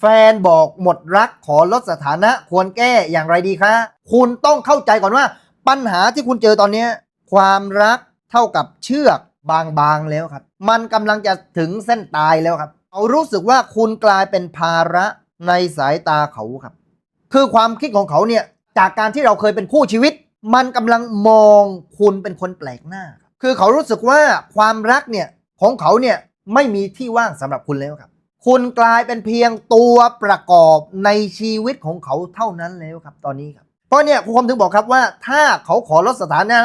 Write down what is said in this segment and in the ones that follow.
แฟนบอกหมดรักขอลดสถานะควรแก้อย่างไรดีคะ คุณต้องเข้าใจก่อนว่า ปัญหาที่คุณเจอตอนนี้ ความรักเท่ากับเชือกบางๆแล้วครับ มันกำลังจะถึงเส้นตายแล้วครับเขารู้สึกว่าคุณกลายเป็นภาระในสายตาเขาครับ คือความคิดของเขาเนี่ยจากการที่เราเคยเป็นคู่ชีวิต มันกำลังมองคุณเป็นคนแปลกหน้า คือเขารู้สึกว่าความรักเนี่ยของเขาเนี่ยไม่มีที่ว่างสำหรับคุณแล้วครับ คุณกลายเป็นเพียงตัวประกอบในชีวิตของเขาเท่านั้นแล้วครับตอนนี้ครับ เพราะเนี่ยครูคมถึงบอกครับว่าถ้าเขาขอลดสถานะ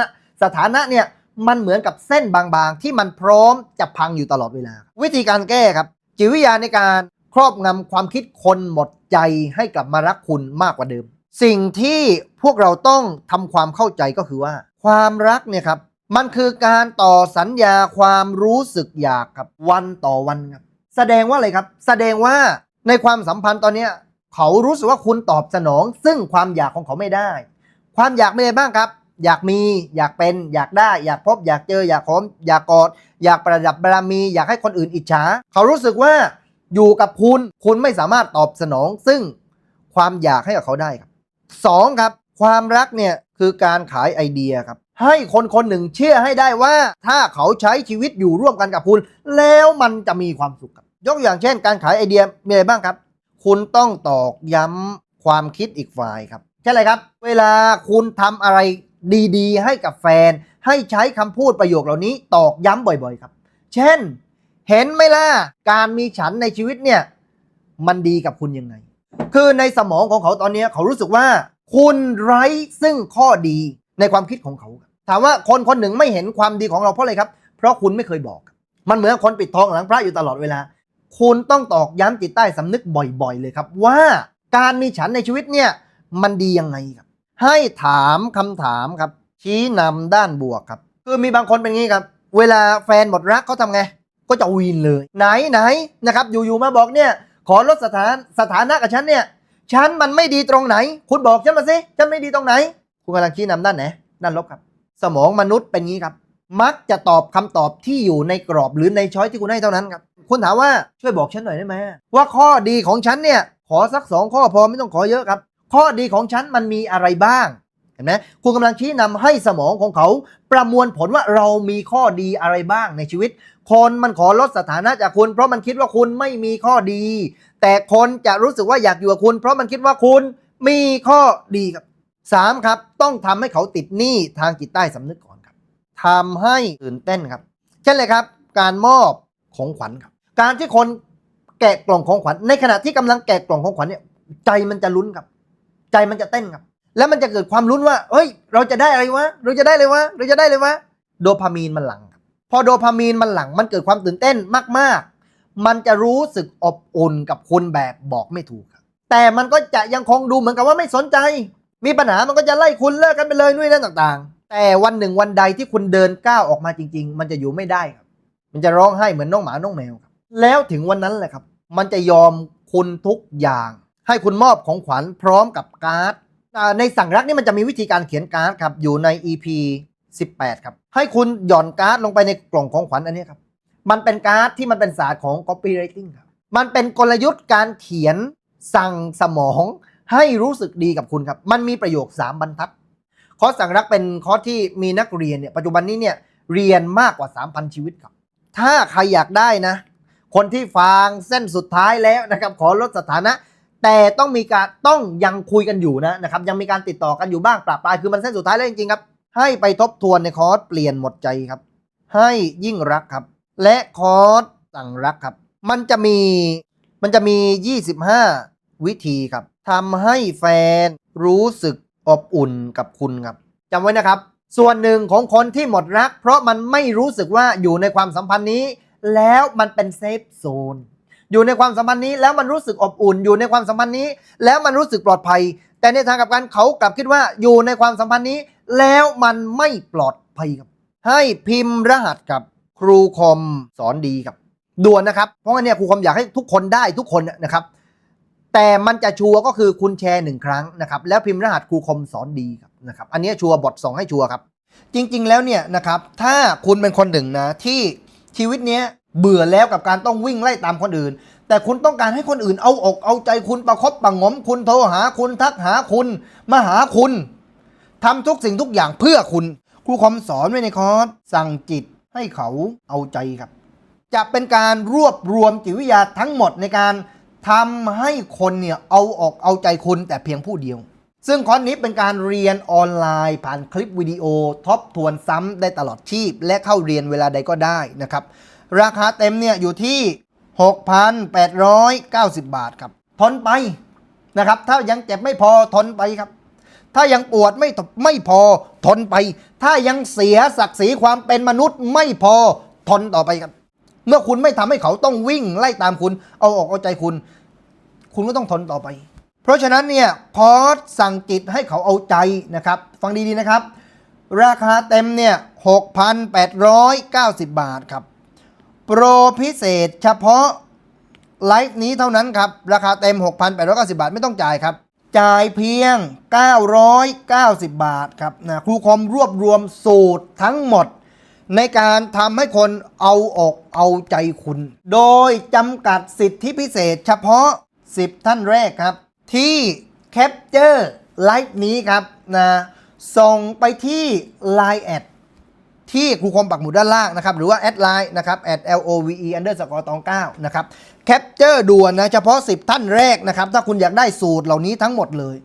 สถานะเนี่ยมันเหมือนกับเส้นบางๆ ที่มันพร้อมจะพังอยู่ตลอดเวลา วิธีการแก้ครับ จิตวิทยาในการครอบงำความคิดคนหมดใจให้กลับมารักคุณมากกว่าเดิม สิ่งที่พวกเราต้องทำความเข้าใจก็คือว่า ความรักเนี่ยครับมันคือการต่อสัญญาความรู้สึกอยากครับวันต่อวันครับ แสดงว่าอะไรครับ แสดงว่าในความสัมพันธ์ตอนเนี้ยเขารู้สึกว่าคุณตอบสนอง ซึ่งความอยากของเขาไม่ได้ ความอยากมีอะไรบ้างครับ อยากมีอยากเป็นอยากได้ อยากพบ อยากเจอ อยากหอมอยากกอด อยากประดับบารมี อยากให้คนอื่นอิจฉาเขารู้สึกว่าอยู่กับคุณ คุณไม่สามารถตอบสนอง ซึ่งความอยากให้กับเขาได้ครับสองครับ ความรักเนี่ยคือการขายไอเดียครับ ให้คนคนหนึ่งเชื่อให้ได้ว่า ถ้าเขาใช้ชีวิตอยู่ร่วมกันกับคุณ แล้วมันจะมีความสุขครับ ยกอย่างเช่น การขายไอเดียมีอะไรบ้างครับ คุณต้องตอกย้ำความคิดอีกฝ่ายครับใช่เลยครับ เวลาคุณทำอะไรดีๆ ให้กับแฟน ให้ใช้คำพูดประโยคเหล่านี้ตอกย้ำบ่อย ๆ ครับ เช่น เห็นไหมล่ะการมีฉันในชีวิตเนี่ยมันดีกับคุณยังไง คือในสมองของเขาตอนนี้เขารู้สึกว่า คุณไร้ซึ่งข้อดีในความคิดของเขาครับ ถามว่าคนคนหนึ่งไม่เห็นความดีของเราเพราะอะไรครับ เพราะคุณไม่เคยบอก มันเหมือนคนปิดทองหลังพระอยู่ตลอดเวลา คุณต้องตอกย้ำจิตใต้สำนึกบ่อย ๆ เลยครับ ว่าการมีฉันในชีวิตเนี่ยมันดียังไงครับ ให้ถามคำถามครับ ชี้นำด้านบวกครับ คือมีบางคนเป็นงี้ครับ เวลาแฟนหมดรักเขาทำไง ก็จะวีนเลย ไหนไหนนะครับ อยู่ๆมาบอกเนี่ย ขอลดสถานสถานะกับฉันเนี่ยฉันมันไม่ดีตรงไหน คุณบอกฉันมาสิฉันไม่ดีตรงไหน คุณกำลังชี้นำด้านไหนด้านลบครับ สมองมนุษย์เป็นงี้ครับ มักจะตอบคำตอบที่อยู่ในกรอบหรือในช้อยที่คุณให้เท่านั้นครับคุณถามว่าช่วยบอกฉันหน่อยได้ไหมว่าข้อดีของฉันเนี่ยขอสักสองข้อพอไม่ต้องขอเยอะครับ ข้อดีของฉันมันมีอะไรบ้างเห็นไหมคุณกำลังชี้นำให้สมองของเขา ประมวลผลว่าเรามีข้อดีอะไรบ้างในชีวิต คนมันขอลดสถานะจากคุณ เพราะมันคิดว่าคุณไม่มีข้อดี แต่คนจะรู้สึกว่าอยากอยู่กับคุณ เพราะมันคิดว่าคุณมีข้อดีครับ สามครับต้องทำให้เขาติดหนี้ทางจิตใต้สำนึกก่อนครับทำให้ตื่นเต้นครับ เช่นเลยครับ การมอบของขวัญครับ การที่คนแกะกล่องของขวัญในขณะที่กำลังแกะกล่องของขวัญเนี่ยใจมันจะลุ้นครับ ใจมันจะเต้นครับ แล้วมันจะเกิดความลุ้นว่าเฮ้ย เราจะได้อะไรวะเราจะได้เลยวะเราจะได้เลยวะโดพามีนมันหลังครับพอโดพามีนมันหลังมันเกิดความตื่นเต้นมากๆ มันจะรู้สึกอบอุ่นกับคุณแบบบอกไม่ถูกครับแต่มันก็จะยังคงดูเหมือนกับว่าไม่สนใจ มีปัญหามันก็จะไล่คุณเลิกกันไปเลยนู่นนั่นต่างๆ แต่วันหนึ่งวันใดที่คุณเดินก้าวออกมาจริง ๆ มันจะอยู่ไม่ได้ครับ มันจะร้องไห้เหมือนน้องหมาน้องแมวครับแล้วถึงวันนั้นแหละครับ มันจะยอมคุณทุกอย่าง ให้คุณมอบของขวัญพร้อมกับการ์ดอ่าในสั่งรักนี่มันจะมีวิธีการเขียนการ์ดครับอยู่ใน EP 18 ครับ ให้คุณหย่อนการ์ดลงไปในกล่องของขวัญอันนี้ครับ มันเป็นการ์ดที่มันเป็นศาสตร์ของ copywriting ครับ มันเป็นกลยุทธ์การเขียนสั่งสมองให้รู้สึกดีกับคุณครับ มันมีประโยค 3 บรรทัด คอร์สสั่งรักเป็นคอร์สที่มีนักเรียนเนี่ยปัจจุบันนี้เนี่ยเรียนมากกว่า 3,000 ชีวิตครับ ถ้าใครอยากได้นะ คนที่ฟังเส้นสุดท้ายแล้วนะครับขอลดสถานะ แต่ต้องมีการต้องยังคุยกันอยู่นะนะครับยังมีการติดต่อกันอยู่บ้างปราปรายคือมันเส้นสุดท้ายแล้วจริงๆครับให้ไปทบทวนในคอร์สเปลี่ยนหมดใจครับ ให้ยิ่งรักครับ และคอร์สสั่งรักครับ มันจะมีมันจะมี 25 วิธีครับทำให้แฟนรู้สึกอบอุ่นกับคุณครับจำไว้นะครับ ส่วนหนึ่งของคนที่หมดรัก เพราะมันไม่รู้สึกว่าอยู่ในความสัมพันธ์นี้ แล้วมันเป็นเซฟโซนอยู่ในความสัมพันธ์นี้แล้วมันรู้สึกอบอุ่น อยู่ในความสัมพันธ์นี้ แล้วมันรู้สึกปลอดภัย แต่ในทางกับกันเขากลับคิดว่าอยู่ในความสัมพันธ์นี้ แล้วมันไม่ปลอดภัยครับ ให้พิมพ์รหัสกับครูคอมสอนดีครับด่วนนะครับ เพราะงั้นเนี่ยครูคอมอยากให้ทุกคนได้ทุกคนนะครับ แต่มันจะชัวก็คือคุณแชร์หนึ่งครั้งนะครับแล้วพิมพ์รหัสครูคอมสอนดีครับนะครับอันนี้ชัวบทสองให้ชัวครับ จริง ๆ แล้วเนี่ยนะครับถ้าคุณเป็นคนหนึ่งนะที่ชีวิตเนี้ยเบื่อแล้วกับการต้องวิ่งไล่ตามคนอื่น แต่คุณต้องการให้คนอื่นเอาอกเอาใจคุณประคบประงมคุณโทรหาคุณทักหาคุณมาหาคุณทำทุกสิ่งทุกอย่างเพื่อคุณครูคอมสอนไว้ในคอร์สสั่งจิตให้เขาเอาใจครับ จะเป็นการรวบรวมจิตวิทยาทั้งหมดในการ ทำให้คนเนี่ยเอาออกเอาใจคุณแต่เพียงผู้เดียว ซึ่งคอร์สนี้เป็นการเรียนออนไลน์ ผ่านคลิปวิดีโอทบทวนซ้ำได้ตลอดชีพ และเข้าเรียนเวลาใดก็ได้นะครับ ราคาเต็มเนี่ยอยู่ที่ 6,890 บาทครับทนไปนะครับ ถ้ายังเจ็บไม่พอทนไปครับ ถ้ายังปวดไม่ไม่พอทนไป ถ้ายังเสียศักดิ์ศรีความเป็นมนุษย์ไม่พอทนต่อไปครับ เมื่อคุณไม่ทำให้เขาต้องวิ่งไล่ตามคุณ เอาออกเอาใจคุณ คุณก็ต้องทนต่อไป เพราะฉะนั้นเนี่ยคอร์สสั่งจิตให้เขาเอาใจนะครับ ฟังดีๆนะครับ ราคาเต็มเนี่ย6,890 บาทครับ โปรพิเศษเฉพาะไลฟ์นี้เท่านั้นครับ ราคาเต็ม 6,890 บาทไม่ต้องจ่ายครับ จ่ายเพียง 990 บาทครับนะครูคอมรวบรวมสูตรทั้งหมด ในการทำให้คนเอาอกเอาใจคุณ โดยจำกัดสิทธิพิเศษเฉพาะ 10 ท่านแรกครับ ที่แคปเจอร์ไลฟ์นี้ครับนะส่งไปที่ Line แอดที่ครูคมปักหมุดด้านล่างนะครับ หรือว่าแอดไลน์นะครับ at love underscore ตอง9นะครับแคปเจอร์ด่วนนะ เฉพาะ 10 ท่านแรกนะครับ ถ้าคุณอยากได้สูตรเหล่านี้ทั้งหมดเลย